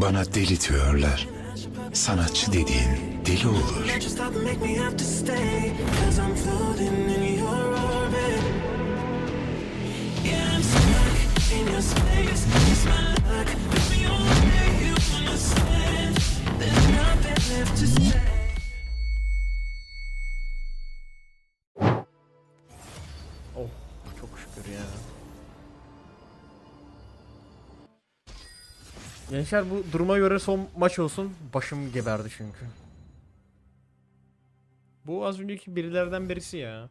Bana deli diyorlar. Sanatçı dediğin deli olur. Gençler bu duruma göre son maç olsun. Başım geberdi çünkü. Bu az önceki birilerden birisi ya.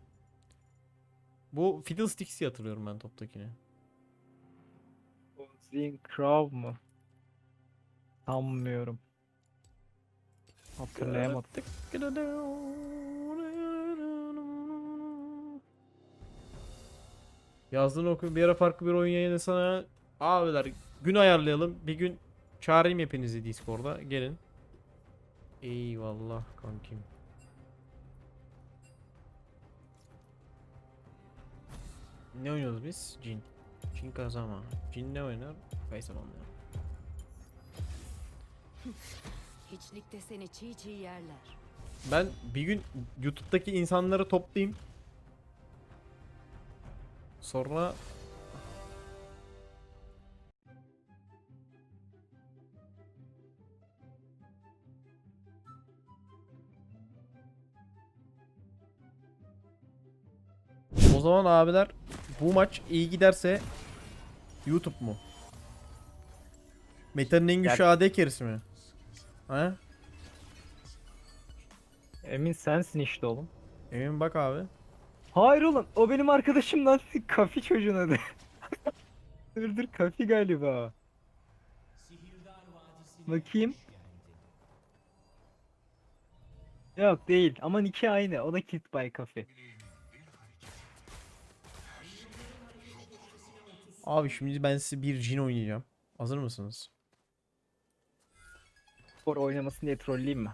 Bu Fiddlesticks'i hatırlıyorum ben toptakini. Zing Crow mu? Sanmıyorum. Hatırlayamadım. Yazdığını oku bir ara farklı bir oyun yayını sana abiler gün ayarlayalım. Bir gün çağırayım hepinizi Discord'a. Gelin. Eyvallah kankim. Ne oynuyoruz biz? Cin. Cin kazama. Cin ne oynar? Faysal oynar. Hiçlikte seni çiğ çiğ yerler. Ben bir gün YouTube'daki insanları toplayayım. Sonra zaman abiler bu maç iyi giderse YouTube mu? Meta'nın en güçlü AD carry'si mi? He? Emin sensin işte oğlum. Emin bak abi. Hayır oğlum o benim arkadaşım lan. Kafi çocuğun adı. dur dur Kafi galiba. Bakayım. Yok değil ama iki aynı. O da Kid by Kafi. Abi şimdi ben size bir Jin oynayacağım. Hazır mısınız? Spor oynamasın diye trolleyeyim mi?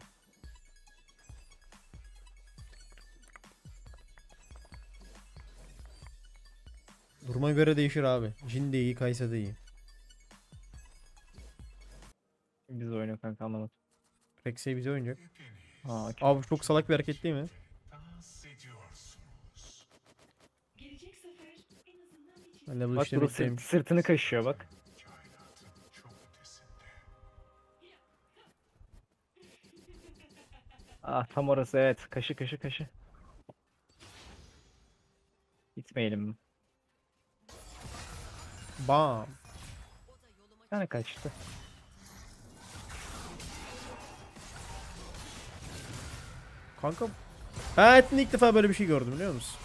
Duruma göre değişir abi. Jin de iyi, Kaysa da iyi. Biz oynuyor kanka anlamadım. Rex'e bize oynayacak. Ha. Abi çok salak bir hareket değil mi? Ben level Bak 3'te bu sırt- sırtını kaşıyor bak. Ah tam orası evet. Kaşı kaşı kaşı. Gitmeyelim. Bam. Tane kaçtı. Kanka. Ben hayatımda ilk defa böyle bir şey gördüm biliyor musun?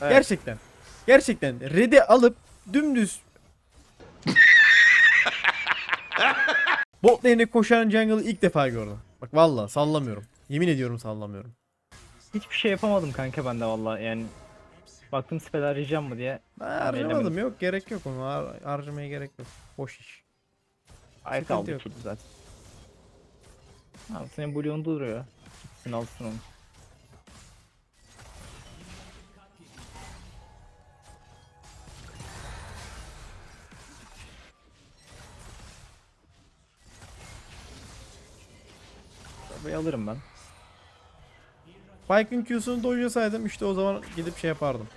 Evet. Gerçekten. Gerçekten. Red'i alıp dümdüz Bot lane'e koşan jungle'ı ilk defa gördüm. Bak valla sallamıyorum. Yemin ediyorum sallamıyorum. Hiçbir şey yapamadım kanka ben de valla yani. Baktım spell arayacağım mı diye. Ben harcamadım yok gerek yok onu har- harcamaya gerek yok. Boş iş. Ay kaldı zaten. Abi senin bulyon duruyor. Gitsin alsın onu. Alırım ben. Pike'ın Q'sunu dojlasaydım işte o zaman gidip şey yapardım.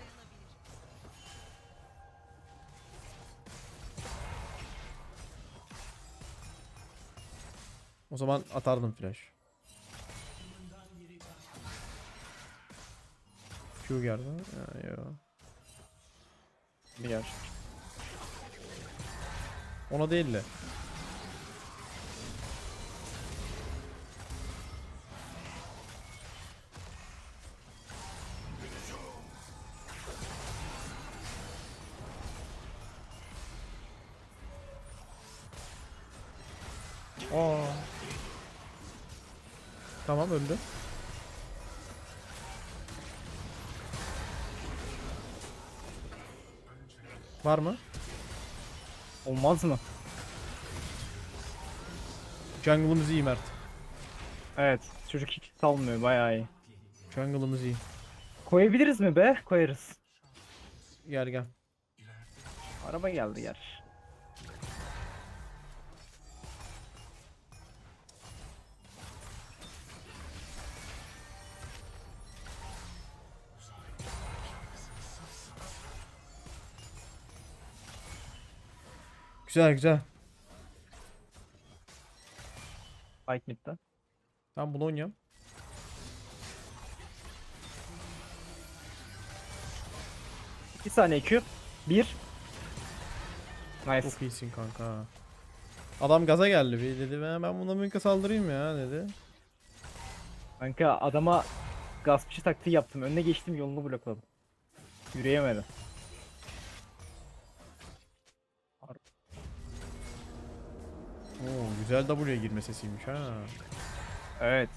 O zaman atardım flash. Q geldi. Ha, yo. Bir yer. Ona değil de. Aa. Tamam öldü. Var mı? Olmaz mı? Jungle'ımız iyi Mert. Evet. Çocuk hiç salmıyor bayağı iyi. Jungle'ımız iyi. Koyabiliriz mi be? Koyarız. Gel gel. Araba geldi yer. Güzel güzel. Fight mid'de. Tamam bunu oynayalım. Bir saniye Q. Bir. Nice. Çok iyisin kanka. Adam gaza geldi bir dedi ben, ben buna mümkün saldırayım ya dedi. Kanka adama gaspçı taktiği yaptım. Önüne geçtim yolunu blokladım. Yürüyemedi. Güzel W'ye girme sesiymiş ha. Evet.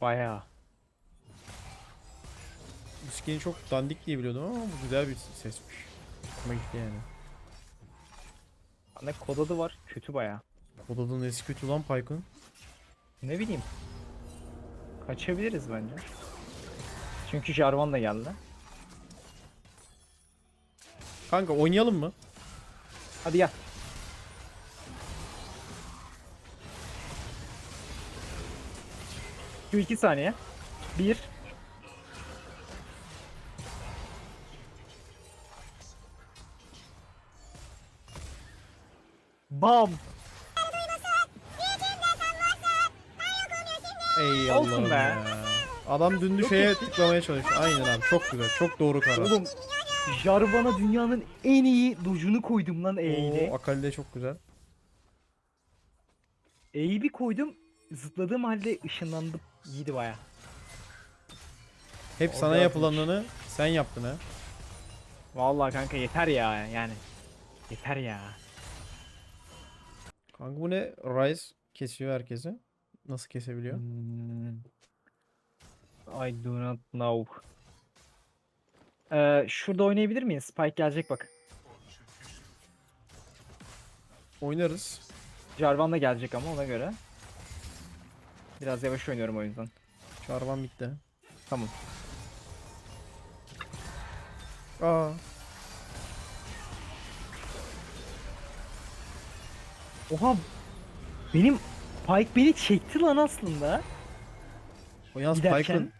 Bayağı. Bu skin'i çok dandik diye biliyordum ama bu güzel bir sesmiş. Hoşuma gitti yani. Bende kod adı var. Kötü bayağı. Kodadın eski kötü lan Pyke'ın. Ne bileyim. Kaçabiliriz bence. Çünkü Jarvan da geldi. Kanka oynayalım mı? Hadi gel. Şu iki saniye. Bir. Bam. Ey Olsun Allah'ım be. ya. Adam dün şeye tıklamaya çalıştı. Aynen abi çok güzel. Çok doğru karar. Oğlum Jarvan'a dünyanın en iyi dojunu koydum lan E'yle. Oo, Akali de çok güzel. E'yi bir koydum. Zıpladığım halde ışınlandım. İyiydi baya. Hep Orada sana yapmış. yapılanını sen yaptın ha. Vallahi kanka yeter ya yani. Yeter ya. Kanka bu ne? Ryze kesiyor herkesi. Nasıl kesebiliyor? Hmm. I do not know. Ee, şurada oynayabilir miyiz? Spike gelecek bak. Oynarız. Jarvan da gelecek ama ona göre. Biraz yavaş oynuyorum o yüzden. Çarvan bitti. Tamam. Aa. Oha. Benim Spike beni çekti lan aslında. O yalnız Giderken- Pyke'ın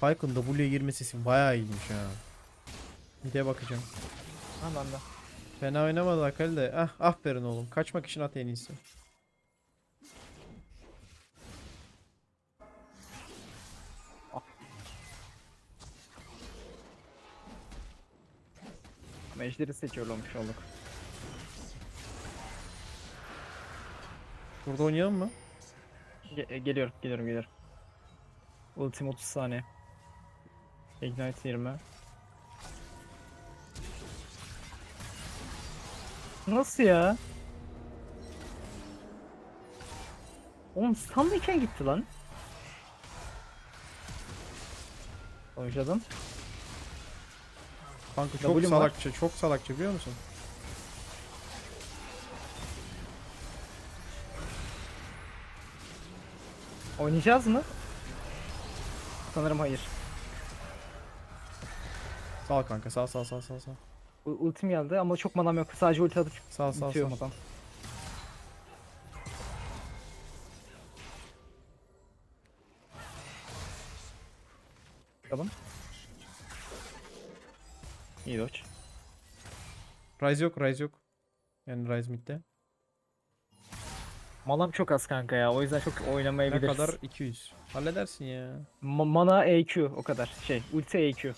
Pyke'ın W'ye girme sesi bayağı iyiymiş ha. Bir de bakacağım. Ha ben de. Fena oynamadı Akali de. Ah aferin oğlum. Kaçmak için at en iyisi. Mejderi seçiyorlarmış olduk. Burada oynayalım mı? Ge- e, geliyorum, geliyorum, geliyorum. Ultim 30 saniye. Ignite 20. Nasıl ya? Oğlum standayken gitti lan. Oynadım. Kanka çok W'm var. salakça, çok salakça biliyor musun? Oynayacağız mı? Sanırım hayır. Sal kanka, sal sal sal sal sal. U- ultim geldi ama çok manam yok. Sadece ulti atıp Sal sal bitiyorum sal. adam. Bakalım. İyi dodge. Rise yok, Rise yok. Yani Rise midde. Manam çok az kanka ya. O yüzden çok Ne oynamayabiliriz. kadar? 200. Halledersin ya. Ma- mana EQ o kadar. Şey, ulti EQ.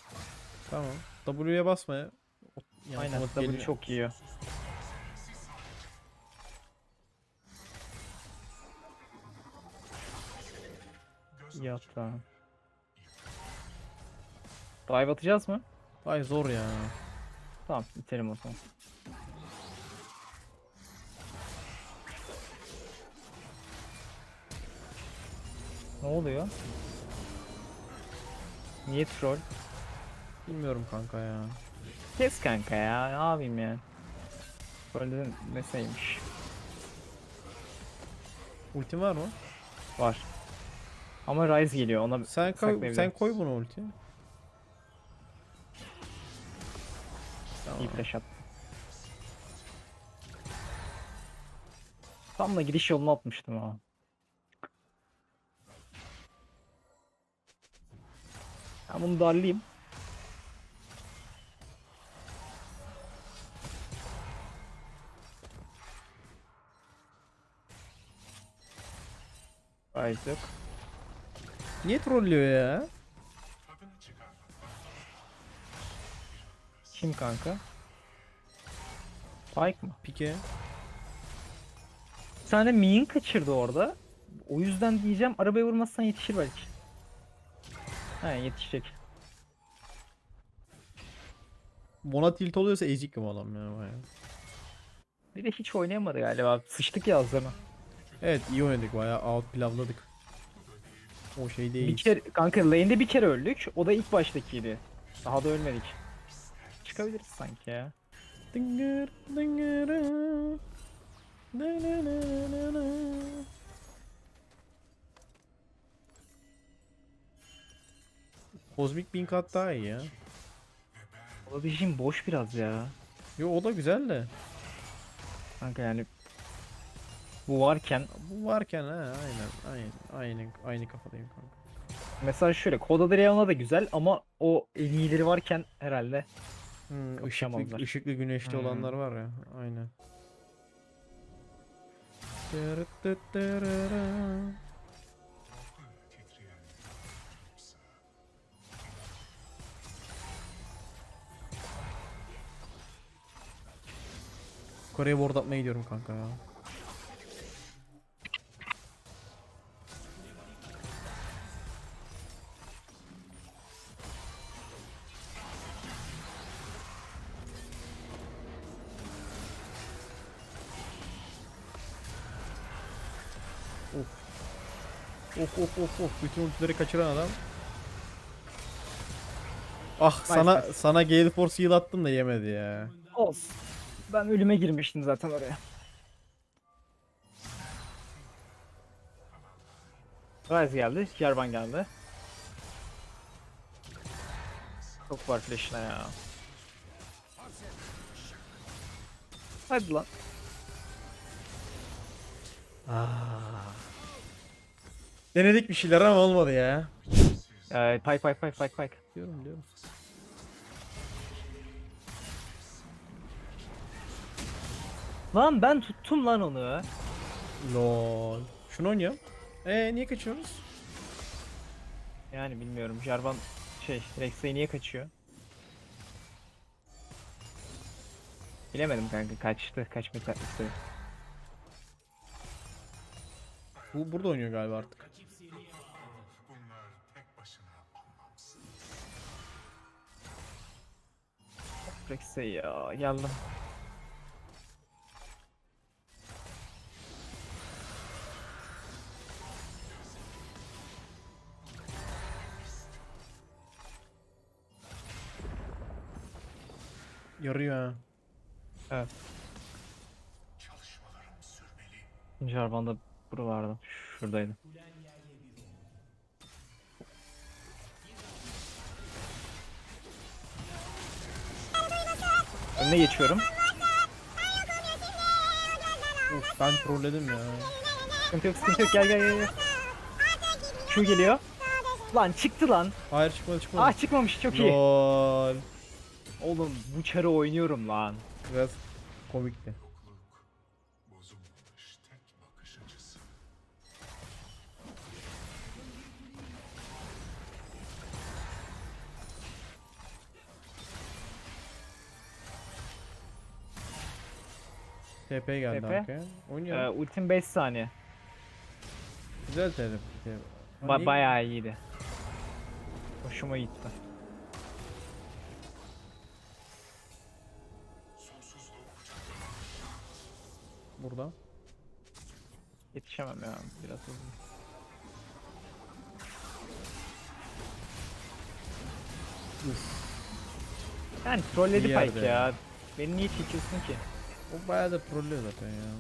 Tamam. W'ye basma ya. O- yani Aynen. otomatik W geliyor. çok yiyor. Yatta. Dive atacağız mı? Ay zor ya. Tamam, itelim o zaman. Ne oluyor? Niye troll? Bilmiyorum kanka ya. Kes kanka ya, ne yapayım ya? Böyle neseymiş? Ultin var mı? Var. Ama Ryze geliyor, ona Sen koy, saklayabilirim. sen koy bunu ulti. İyi flash. Tam da giriş yolunu atmıştım ama. Ben bunu darlayayım. Gayet. Niye trollüyor ya? Kim kanka? Spike mı? Pike. Bir tane minion kaçırdı orada. O yüzden diyeceğim arabaya vurmazsan yetişir belki. He yetişecek. Bona tilt oluyorsa ezik mi adam ya baya. Bir de hiç oynayamadı galiba. Sıçtık yazdığını. Evet iyi oynadık baya out pilavladık. O şey değil. Bir kere kanka lane'de bir kere öldük. O da ilk baştakiydi. Daha da ölmedik. Çıkabiliriz sanki ya. Dıngır. Kozmik bin kat daha iyi ya. Olabileceğim boş biraz ya. Yo o da güzel de. Kanka yani bu varken Bu varken ha aynen aynen aynı aynı kafadayım kanka. mesela şöyle Koda Leon'a da güzel ama o en iyileri varken herhalde Hmm, ışıklı, ışıklı güneşli Hmm. olanlar var ya aynen. Kore'ye ward atmaya gidiyorum kanka ya. Of of of of bütün ultileri kaçıran adam. Ah sana nice. sana Gale Force heal attım da yemedi ya. olsun. Ben ölüme girmiştim zaten oraya. Rise geldi, Jarvan geldi. Çok var flash'ına ya. Hadi lan. Denedik bir şeyler ama olmadı ya. Ee, pike pike pike pike pike. Diyorum diyorum. Lan ben tuttum lan onu. Lol. Şunu oynayalım. Ee niye kaçıyoruz? Yani bilmiyorum Jarvan şey Rex'e niye kaçıyor? Bilemedim kanka kaçtı kaçmak istedi. Bu burada oynuyor galiba artık. Rex'e ya geldim. Yarıyor ha. Evet. Jarvan da buralarda. Şuradaydı. Önüne geçiyorum. Uf, ben trolledim ya. Sıkıntı yok sıkıntı yok gel gel gel. gel. Şu geliyor. Lan çıktı lan. Hayır çıkmadı çıkmadı. Ah çıkmamış çok iyi. Lol. Oğlum bu çarı oynuyorum lan. Biraz komikti. TP geldi TP? arkaya. Ee, Oynayalım. ultim 5 saniye. Güzel TP. Ba bayağı iyiydi. Hoşuma gitti. Burada. Yetişemem ya biraz hızlı. Yani trolledi İyi yerde Pike ya. Beni niye çekiyorsun ki? O bayağı da trollüyor zaten ya.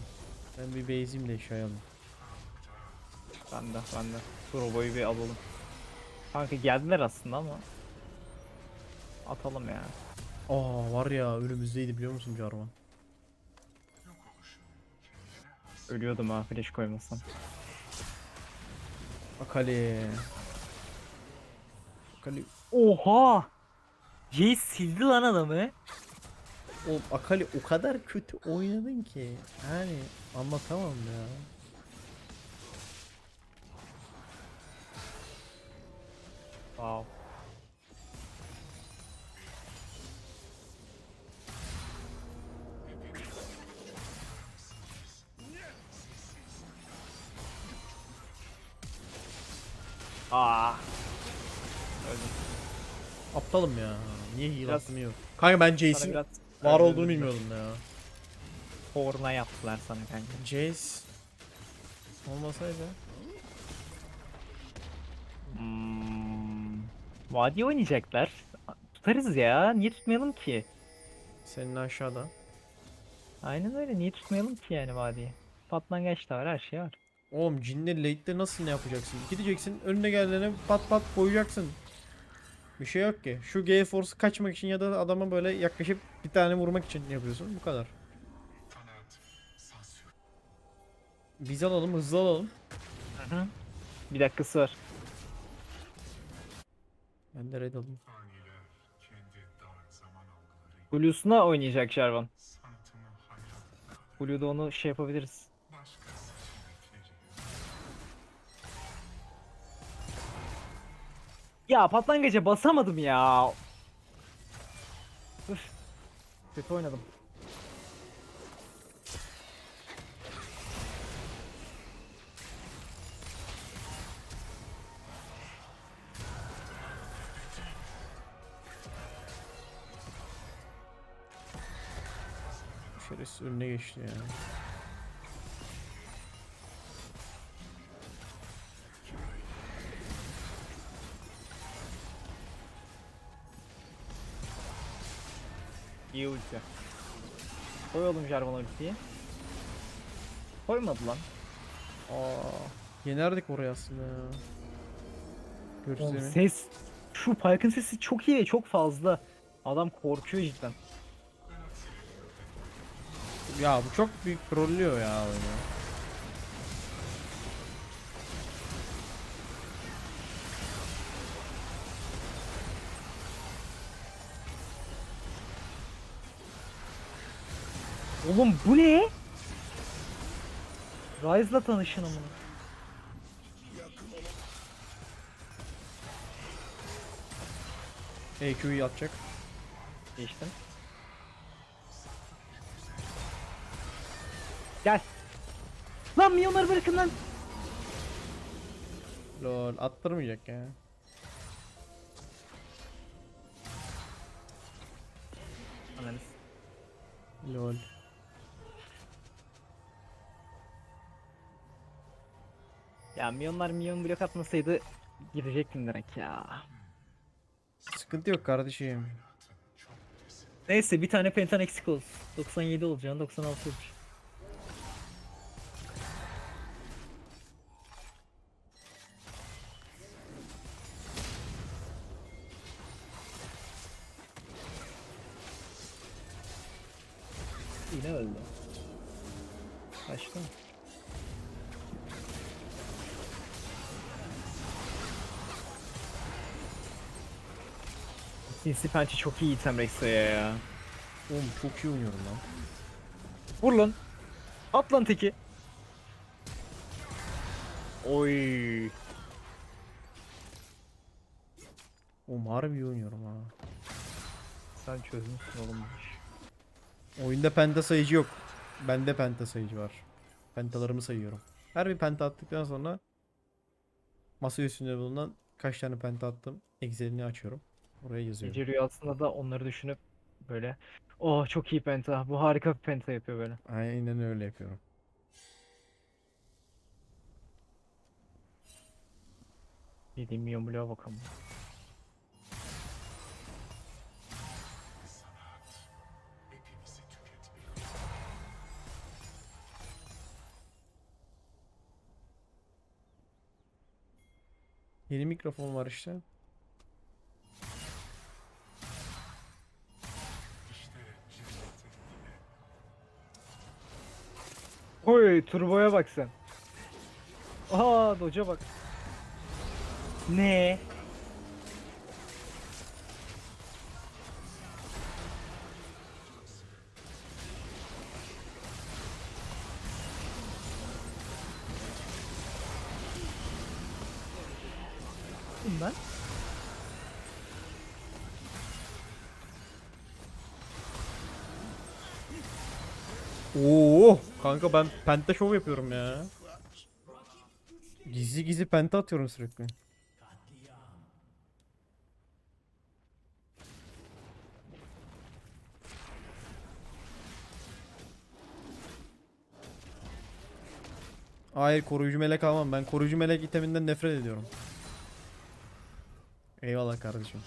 Ben bir base'im de alayım. Ben de ben de. Dur o boyu bir alalım. Kanka geldiler aslında ama. Atalım ya. Aa var ya önümüzdeydi biliyor musun Jarvan? Ölüyordum ha flash koymasam. Akali. Akali. Oha! Jace sildi lan adamı. Oğlum Akali o kadar kötü oynadın ki. Yani anlatamam ya. Wow. Aa. Aptalım ya. Niye heal Biraz- attım yok. Kanka ben Sana Jace'in biraz var olduğunu bilmiyordum ya. Korna yaptılar sana kanka. Jace olmasaydı. Hmm. Vadi oynayacaklar. Tutarız ya. Niye tutmayalım ki? Senin aşağıda. Aynen öyle. Niye tutmayalım ki yani vadiyi? Patlangaç da var. Her şey var. Oğlum cinle late'de nasıl ne yapacaksın? Gideceksin önüne gelene pat pat koyacaksın. Bir şey yok ki. Şu Gale Force'u kaçmak için ya da adama böyle yaklaşıp bir tane vurmak için yapıyorsun. Bu kadar. Biz alalım hızlı alalım. Hı hı. Bir dakikası var. Ben de red alayım. Blues'una oynayacak Jarvan. Blue'da onu şey yapabiliriz. Ya patlangaca basamadım ya. Üf. Kötü oynadım. Şerefsiz önüne geçti ya. İyi ulti. Koy oğlum Jarvan ultiyi. Koymadı lan. Aa, yenerdik orayı aslında ya. Oğlum Görürsemi. ses. Şu Pyke'ın sesi çok iyi ve çok fazla. Adam korkuyor cidden. Ya bu çok büyük trollüyor ya oyunu. Oğlum bu ne? Ryze'la tanışın amına. EQ'yu atacak. Geçtim. Gel. Lan milyonları bırakın lan. Lol attırmayacak ya. Ananız. Lol. Ya milyonlar milyon blok atmasaydı girecektim direkt ya. Sıkıntı yok kardeşim. Neyse bir tane pentan eksik olsun. 97 olacağını 96 olur. Sinsi pençe çok iyi item Rexa'ya ya. Oğlum çok iyi oynuyorum lan. Vur lan. At lan teki. Oy. Oğlum harbi iyi oynuyorum ha. Sen çözmüşsün oğlum. Oyunda penta sayıcı yok. Bende penta sayıcı var. Pentalarımı sayıyorum. Her bir penta attıktan sonra masa üstünde bulunan kaç tane penta attım Excel'ini açıyorum. Oraya yazıyorum. Gece rüyasında da onları düşünüp böyle Oh çok iyi penta. Bu harika bir penta yapıyor böyle. Aynen öyle yapıyorum. Dediğim bloğa bakalım. Yeni mikrofon var işte. Oy turboya bak sen. Aa doca bak. Ne? Kanka ben penta şov yapıyorum ya. Gizli gizli penta atıyorum sürekli. Hayır koruyucu melek almam. Ben koruyucu melek iteminden nefret ediyorum. Eyvallah kardeşim.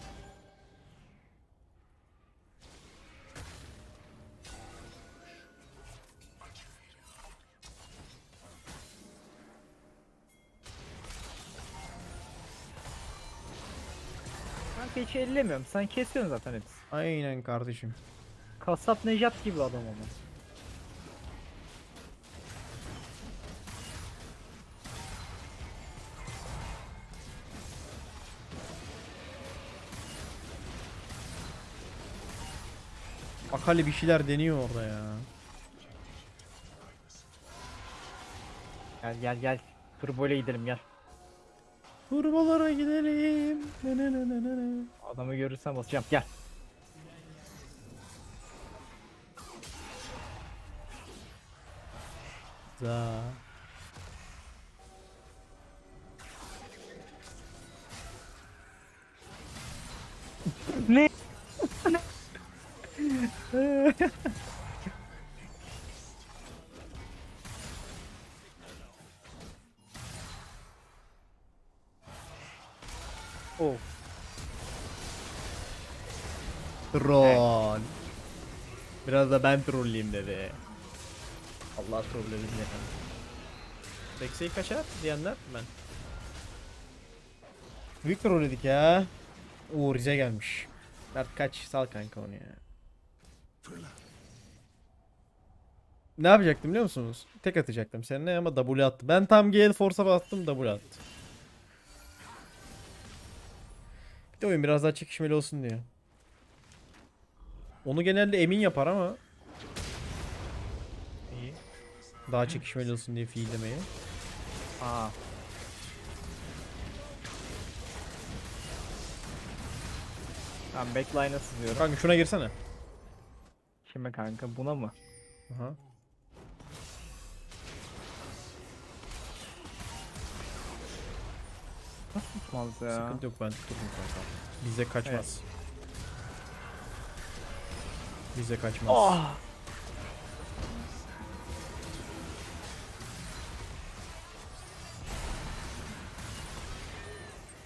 Hiç ellemiyorum. Sen kesiyorsun zaten hepsi. Aynen kardeşim. Kasap Nejat gibi adam ama. Akali bir şeyler deniyor orada ya. Gel gel gel. Turbo'yla gidelim gel. Turbalara gidelim. Ne ne ne ne ne. Adamı görürsem basacağım. Gel. Za. Ne? oh. Troll. Biraz da ben trolleyim dedi. Allah trolledim efendim. Rex'e kaçar diyenler ben. Büyük trolledik ya. Oo Rize gelmiş. Mert kaç sal kanka onu ya. Ne yapacaktım biliyor musunuz? Tek atacaktım seninle ama W attı. Ben tam Gale Force'a bastım W attı. De oyun biraz daha çekişmeli olsun diye. Onu genelde Emin yapar ama İyi. Daha çekişmeli olsun diye fiillemeyi. Aa. Ben backline'a sızıyorum. Kanka şuna girsene. Şimdi kanka buna mı? Aha. Nasıl tutmaz ya? Sıkıntı yok ben tuturum kanka. Bize kaçmaz. Bize kaçmaz. Oh!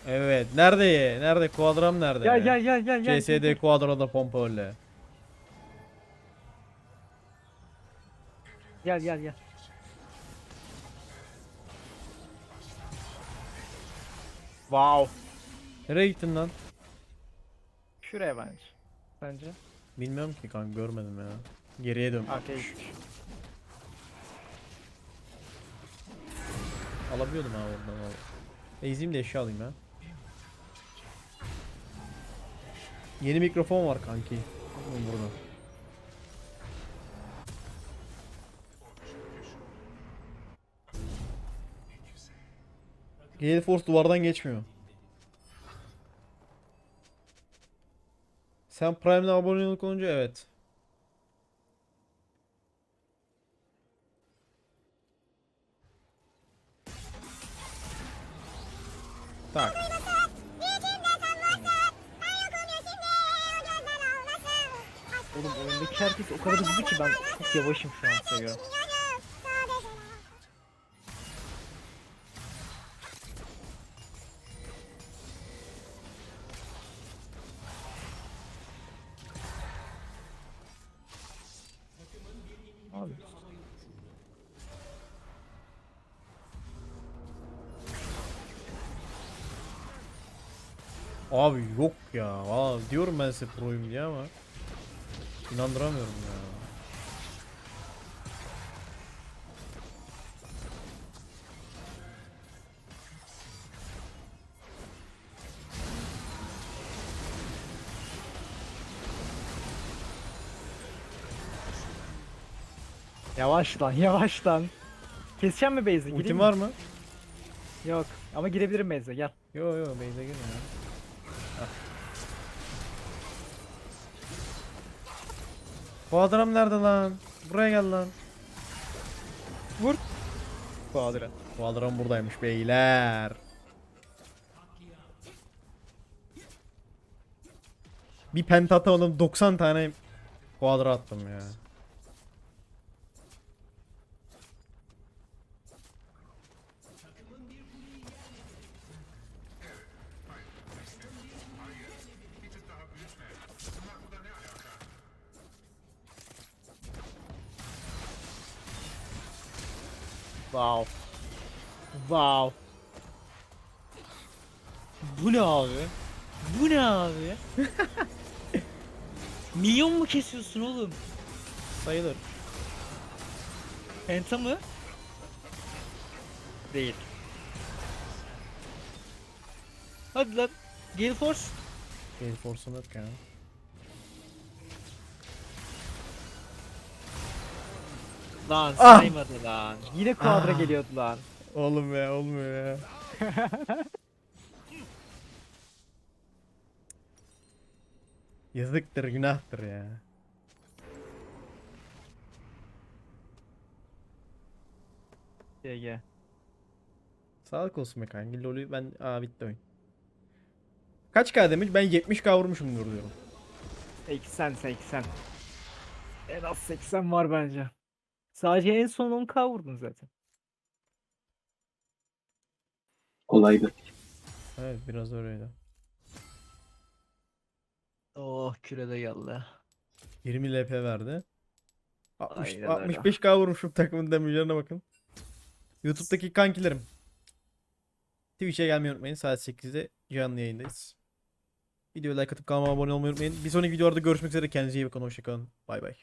Evet. Nerede? Nerede? Kuadram nerede? Gel gel gel gel gel. CSD Quadra'da pompa öyle. Gel gel gel. Wow. Nereye gittin lan? Şuraya bence. Bence. Bilmiyorum ki kanka görmedim ya. Geriye dön. Okey. Alabiliyordum ha oradan al. Ezeyim de eşya alayım ya. Yeni mikrofon var kanki. Burada. Gale Force duvardan geçmiyor. Sen Prime'le abonelik olunca evet. Tak. Oğlum oyundaki herkes o kadar hızlı ki ben çok yavaşım şu an size Abi yok ya. Aa, diyorum ben size proyum diye ama inandıramıyorum ya. Yavaş lan yavaş lan. Keseceğim mi base'i? Gireyim Ultim mi? var mı? Yok. Ama girebilirim base'e gel. Yo yo base'e girme ya. Bu adam nerede lan? Buraya gel lan. Vur. Quadra. Quadran buradaymış beyler. Bir penta atamadım 90 tane quadra attım ya. Wow. Wow. Bu ne abi? Bu ne abi? Milyon mu kesiyorsun oğlum? Sayılır. Penta mı? Değil. Hadi lan. Gale Force. Gale Force'um yok ya. Lan Ah! saymadı lan. Yine quadra Ah. geliyordu lan. Oğlum ya olmuyor ya. Yazıktır günahtır ya. GG. Sağlık olsun be kanki. LoL'ü ben... Aa bitti oyun. Kaç K demiş? Ben 70K vurmuşumdur diyorum. 80 80. En az 80 var bence. Sadece en son 10k vurdun zaten. Kolaydı. Evet biraz öyleydi. Oh kürede geldi. 20 LP verdi. 60, Aynen öyle. 65K vurmuşum takımın damage'lerine bakın. YouTube'daki kankilerim. Twitch'e gelmeyi unutmayın. Saat 8'de canlı yayındayız. Videoya like atıp kanalıma abone olmayı unutmayın. Bir sonraki videolarda görüşmek üzere. Kendinize iyi bakın. Hoşçakalın. Bay bay.